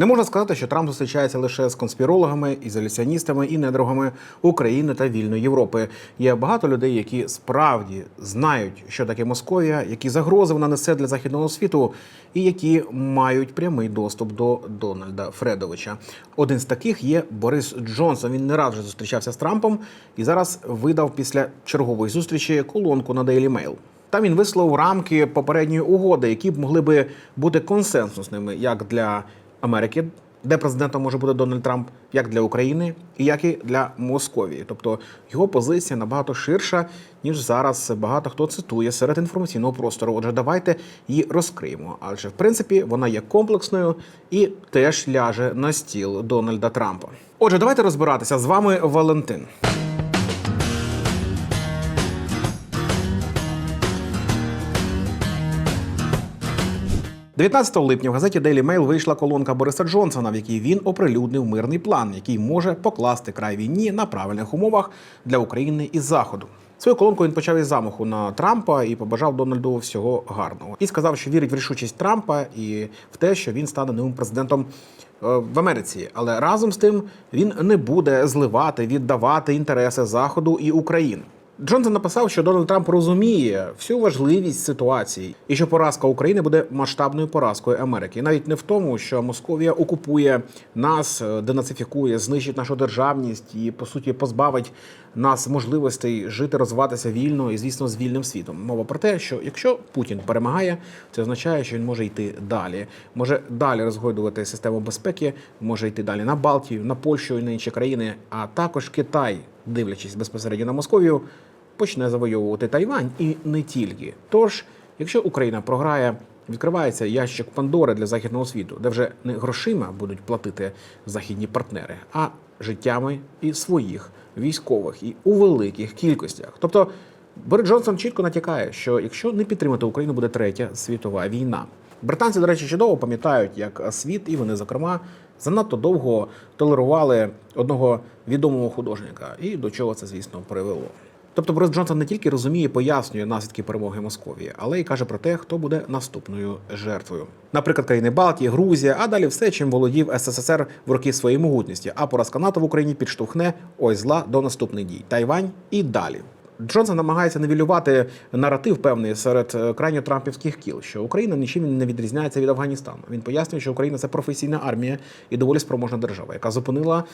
Не можна сказати, що Трамп зустрічається лише з конспірологами, ізоляціоністами і недругами України та вільної Європи. Є багато людей, які справді знають, що таке Московія, які загрози вона несе для західного світу, і які мають прямий доступ до Дональда Фредовича. Один з таких є Борис Джонсон. Він не раз вже зустрічався з Трампом і зараз видав після чергової зустрічі колонку на Daily Mail. Там він висловив рамки попередньої угоди, які б могли би бути консенсусними як для Америки, де президентом може бути Дональд Трамп, як для України, і як і для Московії. Тобто його позиція набагато ширша, ніж зараз багато хто цитує серед інформаційного простору. Отже, давайте її розкриємо. Адже в принципі вона є комплексною і теж ляже на стіл Дональда Трампа. Отже, давайте розбиратися з вами Валентин. 19 липня в газеті Daily Mail вийшла колонка Бориса Джонсона, в якій він оприлюднив мирний план, який може покласти край війні на правильних умовах для України і Заходу. Свою колонку він почав із замаху на Трампа і побажав Дональду всього гарного. І сказав, що вірить в рішучість Трампа і в те, що він стане новим президентом е, в Америці. Але разом з тим він не буде зливати, віддавати інтереси Заходу і України. Джонсон написав, що Дональд Трамп розуміє всю важливість ситуації і що поразка України буде масштабною поразкою Америки. І навіть не в тому, що Московія окупує нас, е, денацифікує, знищить нашу державність і по суті позбавить нас можливостей жити, розвиватися вільно і, звісно, з вільним світом. Мова про те, що якщо Путін перемагає, це означає, що він може йти далі, може далі розгойдувати систему безпеки, може йти далі на Балтію, на Польщу і на інші країни, а також Китай, дивлячись безпосередньо на Московію почне завойовувати Тайвань і не тільки. Тож, якщо Україна програє, відкривається ящик Пандори для західного світу, де вже не грошима будуть платити західні партнери, а життями і своїх військових і у великих кількостях. Тобто Борис Джонсон чітко натякає, що якщо не підтримати Україну, буде третя світова війна. Британці, до речі, чудово пам'ятають, як світ, і вони, зокрема, занадто довго толерували одного відомого художника, і до чого це, звісно, привело. Тобто Борис Джонсон не тільки розуміє, пояснює наслідки перемоги Московії, але й каже про те, хто буде наступною жертвою. Наприклад, країни Балтії, Грузія, а далі все, чим володів СССР в роки своєї могутності. А поразка НАТО в Україні підштовхне ось зла до наступних дій Тайвань і далі. Джонсон намагається невілювати наратив певний серед е, крайньо трампівських кіл, що Україна нічим не відрізняється від Афганістану. Він пояснює, що Україна це професійна армія і доволі спроможна держава, яка зупинила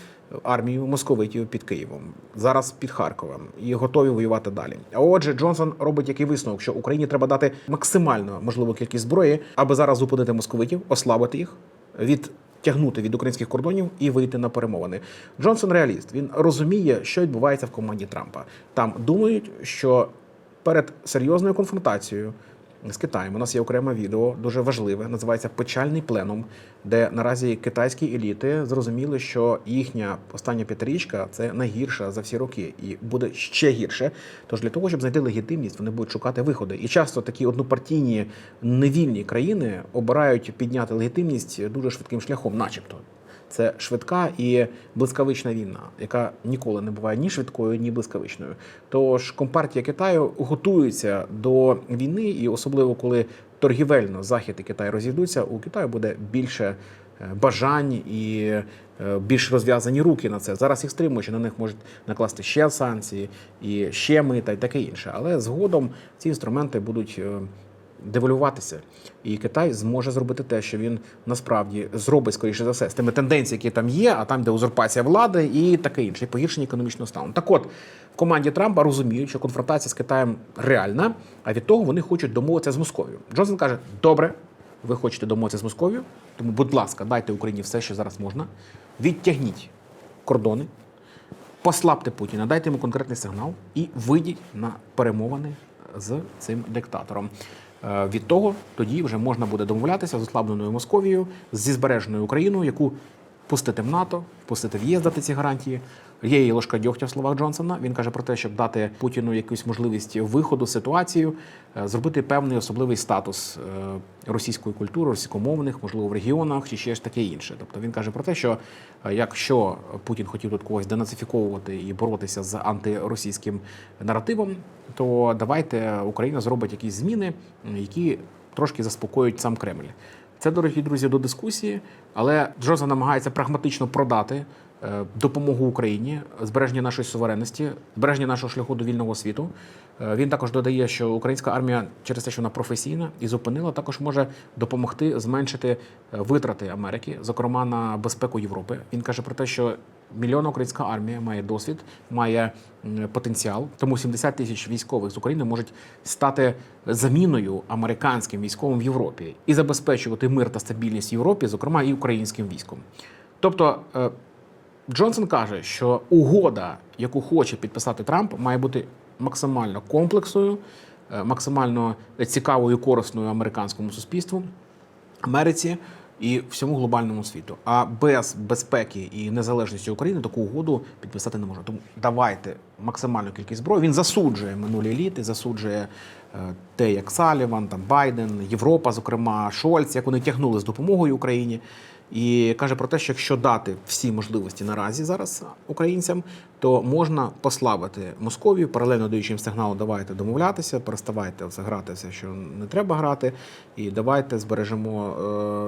армію московитів під Києвом, зараз під Харковом, і готові воювати далі. А отже, Джонсон робить який висновок, що Україні треба дати максимально можливу кількість зброї, аби зараз зупинити московитів, ослабити їх від тягнути від українських кордонів і вийти на перемовини. Джонсон реаліст. Він розуміє, що відбувається в команді Трампа. Там думають, що перед серйозною конфронтацією з Китаєм у нас є окреме відео, дуже важливе, називається Печальний пленум, де наразі китайські еліти зрозуміли, що їхня остання п'ятирічка це найгірша за всі роки, і буде ще гірше. Тож для того, щоб знайти легітимність, вони будуть шукати виходи. І часто такі однопартійні невільні країни обирають підняти легітимність дуже швидким шляхом, начебто. Це швидка і блискавична війна, яка ніколи не буває ні швидкою, ні блискавичною. Тож компартія Китаю готується до війни, і особливо коли торгівельно Захід і Китай розійдуться, у Китаю буде більше е, бажань і е, більш розв'язані руки на це. Зараз їх стримують, що на них можуть накласти ще санкції і ще мита і таке інше. Але згодом ці інструменти будуть. Девальвуватися, і Китай зможе зробити те, що він насправді зробить скоріше за все з тими тенденціями, які там є, а там де узурпація влади і таке інше, і погіршення економічного стану. Так от в команді Трампа розуміють, що конфронтація з Китаєм реальна, а від того вони хочуть домовитися з Московією. Джонсон каже: добре, ви хочете домовитися з Московією, тому, будь ласка, дайте Україні все, що зараз можна. Відтягніть кордони, послабте Путіна, дайте йому конкретний сигнал і вийдіть на перемовини з цим диктатором. Е, Від того тоді вже можна буде домовлятися з ослабленою Московією, зі збереженою Україною, яку пустити в НАТО, пустити в ЄС, дати ці гарантії. Є і ложка дьогтя в словах Джонсона. Він каже про те, щоб дати Путіну якусь можливість виходу ситуацію, е, зробити певний особливий статус е, російської культури, російськомовних, можливо, в регіонах чи ще ж таке інше. Тобто він каже про те, що е, якщо Путін хотів тут когось денацифіковувати і боротися з антиросійським наративом, то давайте Україна зробить якісь зміни, які трошки заспокоюють сам Кремль. Це, дорогі друзі, до дискусії, але Джоза намагається прагматично продати допомогу Україні, збереження нашої суверенності, збереження нашого шляху до вільного світу. Е, Він також додає, що українська армія через те, що вона професійна і зупинила, також може допомогти зменшити е, витрати Америки, зокрема на безпеку Європи. Він каже про те, що мільйонна українська армія має досвід, має потенціал. Тому 70 тисяч військових з України можуть стати заміною американським військовим в Європі і забезпечувати мир та стабільність в Європі, зокрема і українським військом. Тобто. Джонсон каже, що угода, яку хоче підписати Трамп, має бути максимально комплексною, е, максимально цікавою, і корисною американському суспільству, Америці і всьому глобальному світу. А без безпеки і незалежності України таку угоду підписати не можна. Тому давайте максимальну кількість зброї. Він засуджує минулі еліти, засуджує е, те, як Саліван, там Байден, Європа, зокрема Шольц, як вони тягнули з допомогою Україні. І каже про те, що якщо дати всі можливості наразі зараз українцям, то можна послабити Московію, паралельно даючи їм сигналу, давайте домовлятися, переставайте оце грати все, що не треба грати, і давайте збережемо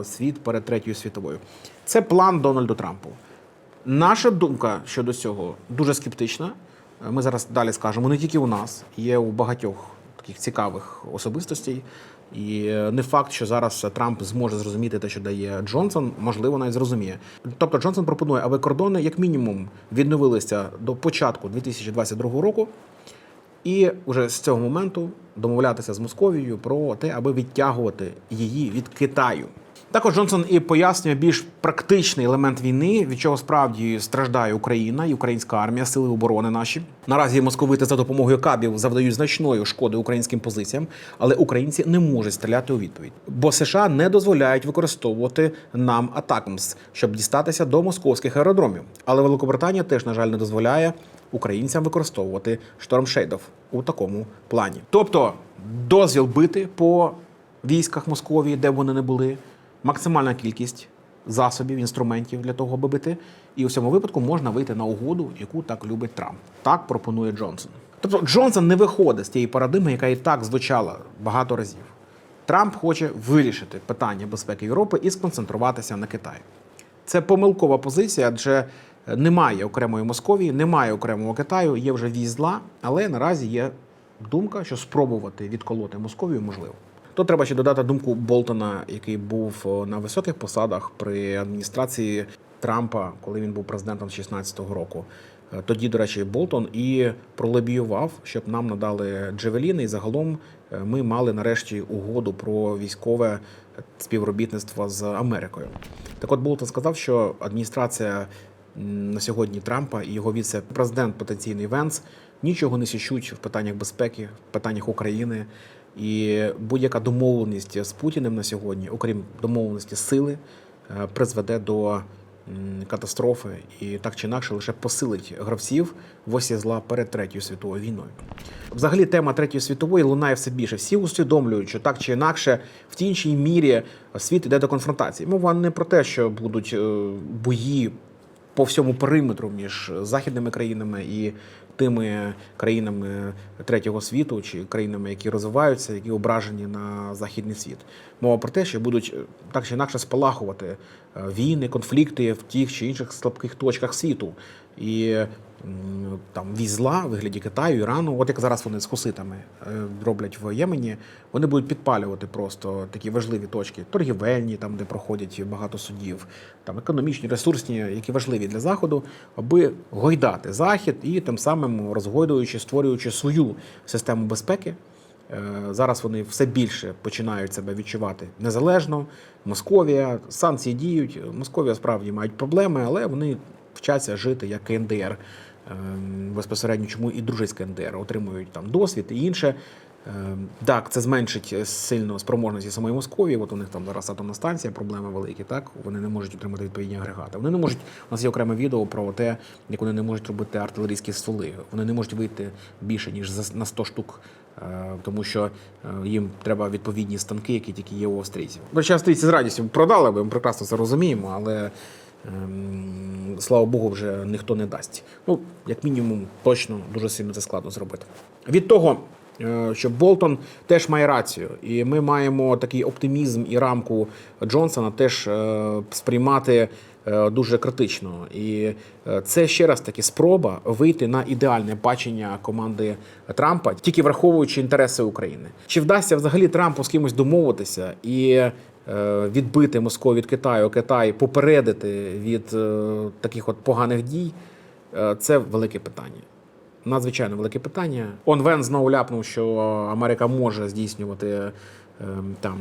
е, світ перед третьою світовою. Це план Дональду Трампу. Наша думка щодо цього дуже скептична. Ми зараз далі скажемо не тільки у нас, є у багатьох таких цікавих особистостей. І не факт, що зараз Трамп зможе зрозуміти те, що дає Джонсон, можливо, навіть зрозуміє. Тобто Джонсон пропонує, аби кордони як мінімум відновилися до початку 2022 року, і вже з цього моменту домовлятися з Московією про те, аби відтягувати її від Китаю. Також Джонсон і пояснює більш практичний елемент війни, від чого справді страждає Україна і українська армія, сили оборони наші. Наразі московити за допомогою кабів завдають значної шкоди українським позиціям, але українці не можуть стріляти у відповідь, бо США не дозволяють використовувати нам атакмс, щоб дістатися до московських аеродромів. Але Великобританія теж, на жаль, не дозволяє українцям використовувати штормшейдов у такому плані. Тобто дозвіл бити по військах Московії, де вони не були, максимальна кількість засобів, інструментів для того, аби бити. І у цьому випадку можна вийти на угоду, яку так любить Трамп. Так пропонує Джонсон. Тобто Джонсон не виходить з тієї парадигми, яка і так звучала багато разів. Трамп хоче вирішити питання безпеки Європи і сконцентруватися на Китаї. Це помилкова позиція, адже немає окремої Московії, немає окремого Китаю, є вже віз зла, але наразі є думка, що спробувати відколоти Московію можливо. То треба ще додати думку Болтона, який був на високих посадах при адміністрації Трампа, коли він був президентом з 16-го року. Е, Тоді, до речі, Болтон і пролобіював, щоб нам надали Джевеліни, і загалом е, ми мали нарешті угоду про військове співробітництво з Америкою. Так от Болтон сказав, що адміністрація на сьогодні Трампа і його віце-президент потенційний Венс нічого не січуть в питаннях безпеки, в питаннях України. І будь-яка домовленість з Путіним на сьогодні, окрім домовленості сили, е, призведе до катастрофи і так чи інакше лише посилить гравців в осі зла перед третьою світовою війною. Взагалі, тема третьої світової лунає все більше. Всі усвідомлюють, що так чи інакше, в тій іншій мірі світ іде до конфронтації. Мова не про те, що будуть е, бої по всьому периметру між західними країнами і тими країнами третього світу чи країнами, які розвиваються, які ображені на західний світ. Мова про те, що будуть е, так чи інакше спалахувати е, війни, конфлікти в тих чи інших слабких точках світу. І там візла в вигляді Китаю, Ірану, от як зараз вони з хуситами е, роблять в Ємені, вони будуть підпалювати просто такі важливі точки, торгівельні, там де проходять багато судів, там економічні, ресурсні, які важливі для заходу, аби гойдати захід і тим самим розгойдуючи, створюючи свою систему безпеки. Е, Зараз вони все більше починають себе відчувати незалежно. Московія, санкції діють. Московія справді мають проблеми, але вони вчаться жити як КНДР. Ем, Безпосередньо чому і дружить з КНДР, отримують там досвід і інше. Ем, Так, це зменшить сильно спроможності самої Московії. От у них там зараз атомна станція, проблеми великі. Так вони не можуть отримати відповідні агрегати. Вони не можуть. У нас є окреме відео про те, як вони не можуть робити артилерійські стволи. Вони не можуть вийти більше ніж на 100 штук, е, тому що е, їм треба відповідні станки, які тільки є у австрійців. Речі, австрійці з радістю продали ми прекрасно це розуміємо, але. Ем, Слава Богу, вже ніхто не дасть. Ну, як мінімум, точно дуже сильно це складно зробити. Від того, е, що Болтон теж має рацію, і ми маємо такий оптимізм і рамку Джонсона теж е, сприймати дуже критично. І е, це ще раз таки спроба вийти на ідеальне бачення команди Трампа, тільки враховуючи інтереси України. Чи вдасться взагалі Трампу з кимось домовитися і е, відбити Москву від Китаю, Китай попередити від е, таких от поганих дій? Е, Це велике питання. Надзвичайно велике питання. Он Вен знову ляпнув, що Америка може здійснювати там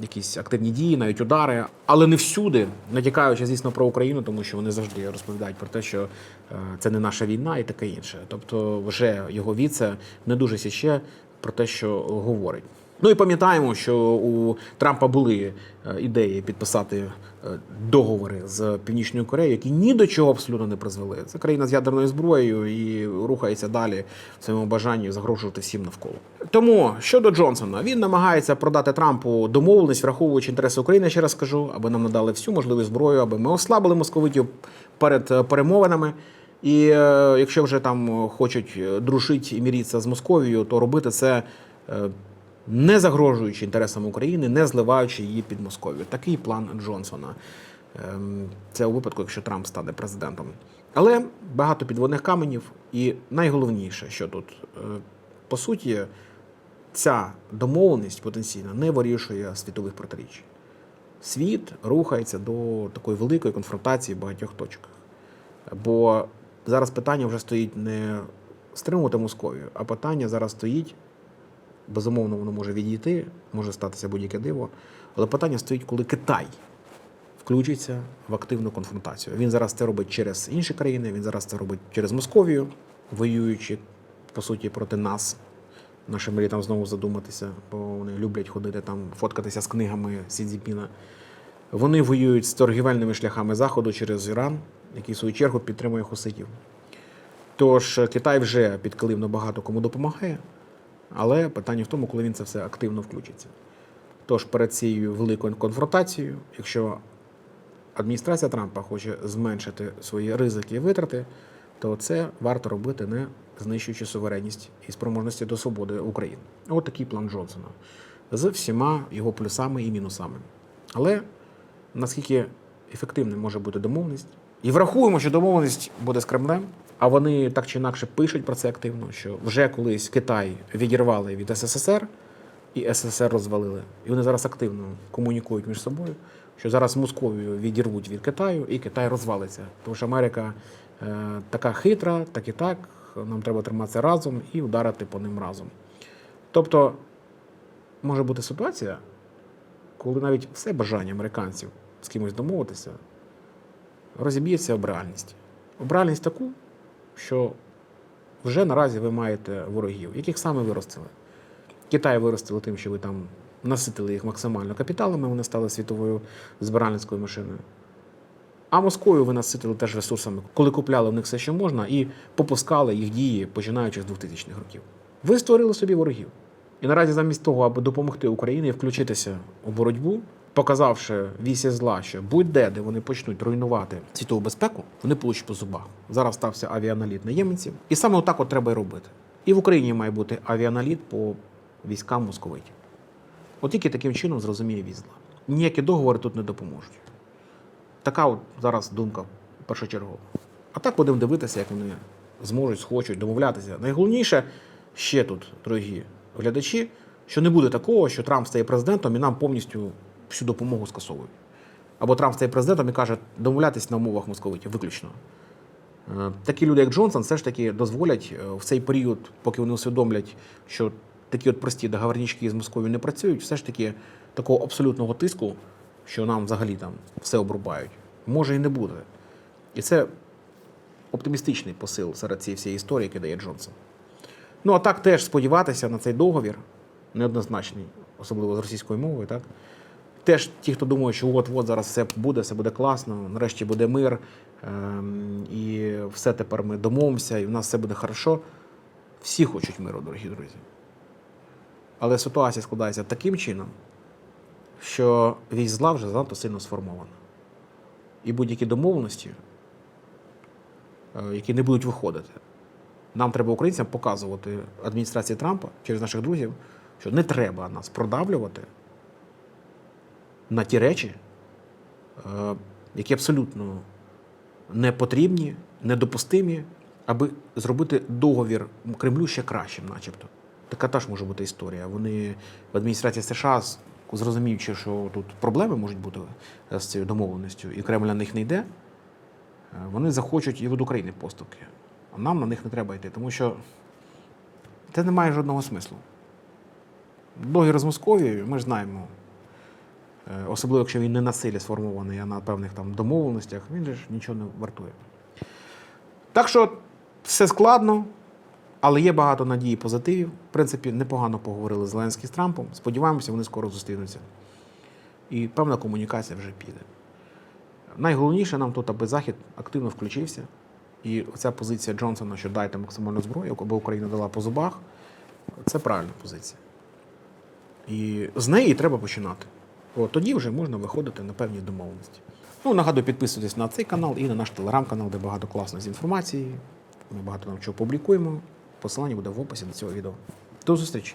якісь активні дії, навіть удари, але не всюди, натякаючи, звісно, про Україну, тому що вони завжди розповідають про те, що е, це не наша війна і таке інше. Тобто, вже його віце не дуже січе про те, що говорить. Ну і пам'ятаємо, що у Трампа були е, ідеї підписати е, договори з Північною Кореєю, які ні до чого абсолютно не призвели. Це країна з ядерною зброєю і рухається далі в своєму бажанні загрожувати всім навколо. Тому щодо Джонсона, він намагається продати Трампу домовленість, враховуючи інтереси України. Ще раз скажу, аби нам надали всю можливу зброю, аби ми ослабили московитів перед е, перемовинами. І якщо вже там хочуть дружити і міритися з Московією, то робити це. Не загрожуючи інтересам України, не зливаючи її під Московію. Такий план Джонсона. Ем, Це у випадку, якщо Трамп стане президентом. Але багато підводних каменів, і найголовніше, що тут е, по суті, ця домовленість потенційно не вирішує світових протиріч. Світ рухається до такої великої конфронтації в багатьох точках. Бо зараз питання вже стоїть не стримувати Московію, а питання зараз стоїть безумовно, воно може відійти, може статися будь-яке диво. Але питання стоїть, коли Китай включиться в активну конфронтацію. Він зараз це робить через інші країни, він зараз це робить через Московію, воюючи по суті проти нас. Наші мрії там знову задуматися, бо вони люблять ходити там, фоткатися з книгами Сі Цзіньпіна. Вони воюють з торгівельними шляхами Заходу через Іран, який в свою чергу підтримує хуситів. Тож Китай вже підкилимно багато кому допомагає. Але питання в тому, коли він це все активно включиться. Тож перед цією великою конфронтацією, якщо адміністрація Трампа хоче зменшити свої ризики і витрати, то це варто робити не знищуючи суверенність і спроможності до свободи України. От такий план Джонсона з всіма його плюсами і мінусами. Але наскільки ефективним може бути домовленість, і врахуємо, що домовленість буде з Кремлем, а вони так чи інакше пишуть про це активно, що вже колись Китай відірвали від СССР і СССР розвалили. І вони зараз активно комунікують між собою, що зараз Московію відірвуть від Китаю, і Китай розвалиться. Тому що Америка е, така хитра, так і так. Нам треба триматися разом і ударити по ним разом. Тобто може бути ситуація, коли навіть все бажання американців з кимось домовитися розіб'ється об реальність. Об реальність таку, що вже наразі ви маєте ворогів, яких саме виростили. Китай виростили тим, що ви там наситили їх максимально капіталами, вони стали світовою збиральницькою машиною. А Московію ви наситили теж ресурсами, коли купляли в них все, що можна, і попускали їх дії, починаючи з 2000-х років. Ви створили собі ворогів. І наразі, замість того, аби допомогти Україні включитися у боротьбу, показавши вісі зла, що будь-де, де вони почнуть руйнувати світову безпеку, вони получать по зубах. Зараз стався авіаналіт на ємців. І саме отак от треба і робити. І в Україні має бути авіаналіт по військам московитів. От тільки таким чином зрозуміє візла. Ніякі договори тут не допоможуть. Така от зараз думка першочергова. А так будемо дивитися, як вони зможуть, схочуть домовлятися. Найголовніше ще тут, дорогі глядачі, що не буде такого, що Трамп стає президентом і нам повністю всю допомогу скасовують. Або Трамп стає президентом і каже, домовлятись на умовах московитів виключно. Е, Такі люди, як Джонсон, все ж таки дозволять е, в цей період, поки вони усвідомлять, що такі от прості договорнички з Московією не працюють, все ж таки такого абсолютного тиску, що нам взагалі там все обрубають, може і не буде. І це оптимістичний посил серед цієї всієї історії, яку дає Джонсон. Ну а так теж сподіватися на цей договір неоднозначний, особливо з російською мовою, так? Теж ті, хто думає, що от-от зараз все буде, все буде класно, нарешті буде мир, ем, і все тепер ми домовимося, і в нас все буде хорошо. Всі хочуть миру, дорогі друзі. Але ситуація складається таким чином, що вісь зла вже занадто сильно сформована. І будь-які домовленості, е, які не будуть виходити, Нам треба українцям показувати адміністрації Трампа через наших друзів, що не треба нас продавлювати на ті речі, е, які абсолютно не потрібні, недопустимі, аби зробити договір Кремлю ще кращим, начебто. Така теж може бути історія. Вони в адміністрації США, зрозуміючи, що тут проблеми можуть бути з цією домовленістю, і Кремль на них не йде, е, вони захочуть і від України поступки. А нам на них не треба йти, тому що це не має жодного смислу. Договір з Московією, ми ж знаємо, е, особливо якщо він не на силі сформований, а на певних там домовленостях, він ж нічого не вартує. Так що все складно, але є багато надії і позитивів. В принципі, непогано поговорили Зеленський з Трампом. Сподіваємося, вони скоро зустрінуться. І певна комунікація вже піде. Найголовніше нам тут, аби Захід активно включився. І ця позиція Джонсона, що дайте максимальну зброю, аби Україна дала по зубах, це правильна позиція. І з неї треба починати. От, тоді вже можна виходити на певні домовленості. Ну, нагадую, підписуйтесь на цей канал і на наш телеграм-канал, де багато класної інформації. Ми багато нам чого публікуємо. Посилання буде в описі до цього відео. До зустрічі!